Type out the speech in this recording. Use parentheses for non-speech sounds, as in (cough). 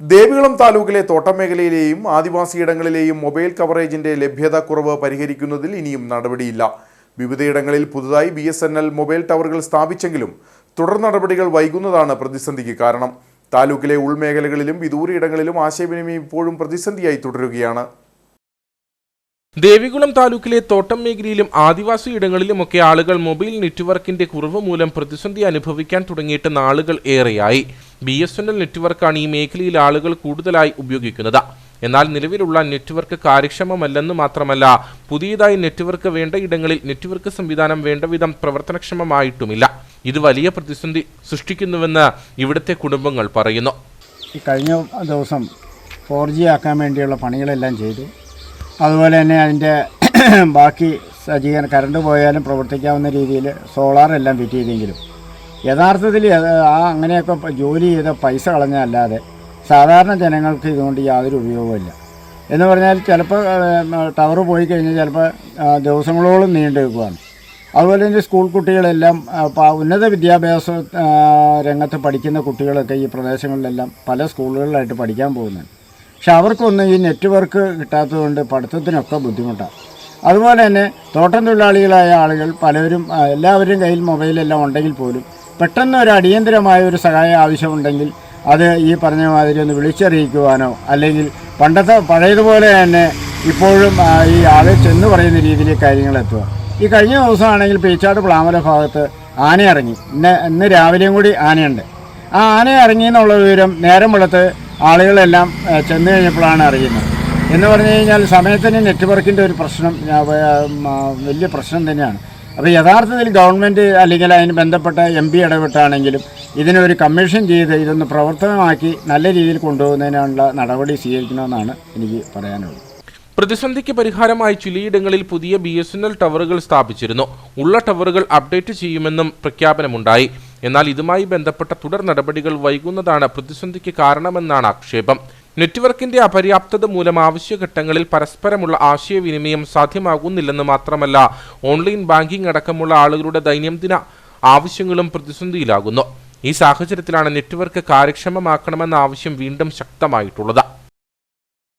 ദേവികുളം താലൂക്കിലെ തോട്ടം മേഖലയിലെയും ആദിവാസിയിടങ്ങളിലെയും മൊബൈൽ കവറേജിന്റെ ലഭ്യത കുറവ് പരിഹരിക്കുന്നതിൽ ഇനിയും നടപടിയില്ല. വിവിധയിടങ്ങളിൽ പുതുതായി B S N L mobile ടവറുകൾ സ്ഥാപിച്ചെങ്കിലും തുടർ നടപടികൾ വൈകുന്നതാണ് പ്രതിസന്ധിക്ക് കാരണം. താലൂക്കിലെ ഉൾമേഖലകളിലും വിദൂരയിടങ്ങളിലും ആശയവിനിമയം ഇപ്പോഴും പ്രതിസന്ധിയായി തുടരുകയാണ്. ദേവികുളം താലൂക്കിലെ തോട്ടം മേഖലയിലും ആദിവാസി ഇടങ്ങളിലുമൊക്കെ ആളുകൾ മൊബൈൽ നെറ്റ്വർക്കിന്റെ കുറവ് മൂലം പ്രതിസന്ധി അനുഭവിക്കാൻ തുടങ്ങിയിട്ട് നാളുകൾ ഏറെയായി. ബി എസ് എൻ എൽ നെറ്റ്വർക്കാണ് ഈ മേഖലയിൽ ആളുകൾ കൂടുതലായി ഉപയോഗിക്കുന്നത്. എന്നാൽ നിലവിലുള്ള നെറ്റ്വർക്ക് കാര്യക്ഷമമല്ലെന്ന് മാത്രമല്ല പുതിയതായി നെറ്റ്വർക്ക് വേണ്ട ഇടങ്ങളിൽ നെറ്റ്വർക്ക് സംവിധാനം വേണ്ടവിധം പ്രവർത്തനക്ഷമമായിട്ടുമില്ല. ഇത് വലിയ പ്രതിസന്ധി സൃഷ്ടിക്കുന്നുവെന്ന് ഇവിടുത്തെ കുടുംബങ്ങൾ പറയുന്നു. ഈ കഴിഞ്ഞ ദിവസം ഫോർ ജി ആക്കാൻ വേണ്ടിയുള്ള പണികളെല്ലാം ചെയ്തു. അതുപോലെ തന്നെ അതിന്റെ (clears throat) ബാക്കി സജ്ജീകരണം കറണ്ട് പോയാലും പ്രവർത്തിക്കാവുന്ന രീതിയിൽ സോളാർ എല്ലാം ഫിറ്റ് ചെയ്തെങ്കിലും. യഥാർത്ഥത്തിൽ ആ അങ്ങനെയൊക്കെ ജോലി ചെയ്ത പൈസ കളഞ്ഞല്ലാതെ സാധാരണ ജനങ്ങൾക്ക് ഇതുകൊണ്ട് യാതൊരു ഉപയോഗമില്ല എന്ന് പറഞ്ഞാൽ ചിലപ്പോൾ ടവർ പോയി കഴിഞ്ഞാൽ ചിലപ്പോൾ ദിവസങ്ങളോളം നീണ്ടു നിൽക്കുകയാണ് അതുപോലെ തന്നെ സ്കൂൾ കുട്ടികളെല്ലാം ഉന്നത വിദ്യാഭ്യാസ രംഗത്ത് പഠിക്കുന്ന കുട്ടികളൊക്കെ ഈ പ്രദേശങ്ങളിലെല്ലാം പല സ്കൂളുകളിലായിട്ട് പഠിക്കാൻ പോകുന്നുണ്ട്. പക്ഷെ അവർക്കൊന്നും ഈ നെറ്റ്വർക്ക് കിട്ടാത്തതുകൊണ്ട് പഠിത്തത്തിനൊക്കെ ബുദ്ധിമുട്ടാണ്. അതുപോലെ തന്നെ തോട്ടം തൊഴിലാളികളായ ആളുകൾ പലരും എല്ലാവരും കയ്യിൽ മൊബൈലെല്ലാം ഉണ്ടെങ്കിൽ പോലും പെട്ടെന്ന് ഒരു അടിയന്തരമായ ഒരു സഹായം ആവശ്യമുണ്ടെങ്കിൽ അത് ഈ പറഞ്ഞ മാതിരി ഒന്ന് വിളിച്ചറിയിക്കുവാനോ അല്ലെങ്കിൽ പണ്ടത്തെ പഴയതുപോലെ തന്നെ ഇപ്പോഴും ഈ ആളെ ചെന്ന് പറയുന്ന രീതിയിൽ കാര്യങ്ങൾ എത്തുക. ഈ കഴിഞ്ഞ ദിവസമാണെങ്കിൽ പേച്ചാട് പ്ലാമല ഭാഗത്ത് ആന ഇറങ്ങി ഇന്ന് ഇന്ന് രാവിലെയും കൂടി ആനയുണ്ട്. ആ ആന ഇറങ്ങി എന്നുള്ള വിവരം നേരം വെളുത്ത് ആളുകളെല്ലാം ചെന്ന് കഴിഞ്ഞപ്പോഴാണ് അറിയുന്നത്. എന്ന് പറഞ്ഞു കഴിഞ്ഞാൽ സമയത്തിന് നെറ്റ്വർക്കിന്റെ ഒരു പ്രശ്നം വലിയ പ്രശ്നം തന്നെയാണ്. അപ്പോൾ യഥാർത്ഥത്തിൽ ഗവൺമെന്റ് അല്ലെങ്കിൽ അതിന് ബന്ധപ്പെട്ട എം പി ഇടപെട്ടാണെങ്കിലും ഇതിനൊരു കമ്മീഷൻ ചെയ്ത് ഇതൊന്ന് പ്രവർത്തനമാക്കി നല്ല രീതിയിൽ കൊണ്ടുപോകുന്നതിനുള്ള നടപടി സ്വീകരിക്കണമെന്നാണ് എനിക്ക് പറയാനുള്ളത്. പ്രതിസന്ധിക്ക് പരിഹാരമായി ചിലയിടങ്ങളിൽ പുതിയ ബി ടവറുകൾ സ്ഥാപിച്ചിരുന്നു. ഉള്ള ടവറുകൾ അപ്ഡേറ്റ് ചെയ്യുമെന്നും പ്രഖ്യാപനമുണ്ടായി. എന്നാൽ ഇതുമായി ബന്ധപ്പെട്ട തുടർ നടപടികൾ വൈകുന്നതാണ് പ്രതിസന്ധിക്ക് കാരണമെന്നാണ് ആക്ഷേപം. നെറ്റ്വർക്കിന്റെ അപര്യാപ്തത മൂലം ആവശ്യഘട്ടങ്ങളിൽ പരസ്പരമുള്ള ആശയവിനിമയം സാധ്യമാകുന്നില്ലെന്ന് മാത്രമല്ല ഓൺലൈൻ ബാങ്കിംഗ് അടക്കമുള്ള ആളുകളുടെ ദൈനംദിന ആവശ്യങ്ങളും പ്രതിസന്ധിയിലാകുന്നു. ഈ സാഹചര്യത്തിലാണ് നെറ്റ്വർക്ക് കാര്യക്ഷമമാക്കണമെന്ന ആവശ്യം വീണ്ടും ശക്തമായിട്ടുള്ളത്.